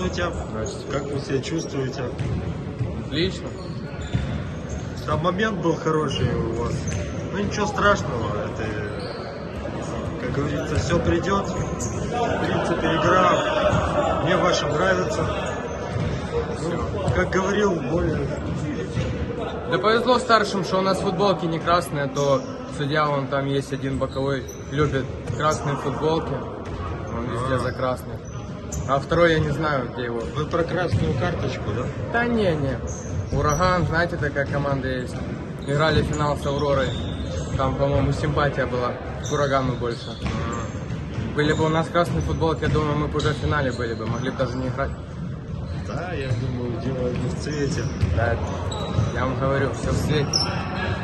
Здравствуйте. Здравствуйте. Как вы себя чувствуете? Отлично. Там момент был хороший у вас. Ну ничего страшного, это, как говорится, все придет. В принципе, игра мне ваша нравится. Ну, как говорил, более... Да повезло старшим, что у нас футболки не красные, а то судья, вон там есть один боковой, любит красные футболки. Он везде А. за красный. А второй я не знаю, где его. Вы про красную карточку, да? Да не, не. Ураган, знаете, такая команда есть. Играли финал с Авророй. Там, по-моему, симпатия была к урагану больше. Были бы у нас красные футболки, я думаю, мы бы уже в финале были бы, могли бы даже не играть. Да, я думаю, дело не в цвете. Да, я вам говорю, все в свете.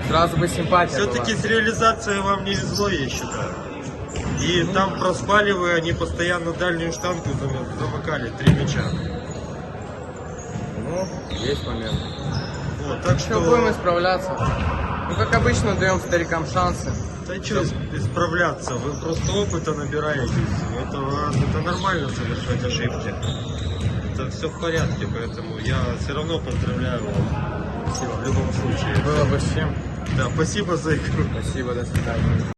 Сразу бы симпатия Все-таки была. с реализацией вам не везло, я считаю. И там проспали вы, они постоянно дальнюю штангу зам- замыкали, три мяча. Ну, есть момент. Вот, так Все, что... будем исправляться. Ну, как обычно, даем старикам шансы. Да что исправляться, вы просто опыта набираетесь. Это, это нормально совершать ошибки. Это все в порядке, поэтому я все равно поздравляю вас. Спасибо, в любом случае. Было бы с чем. Да, спасибо за игру. Спасибо, до свидания.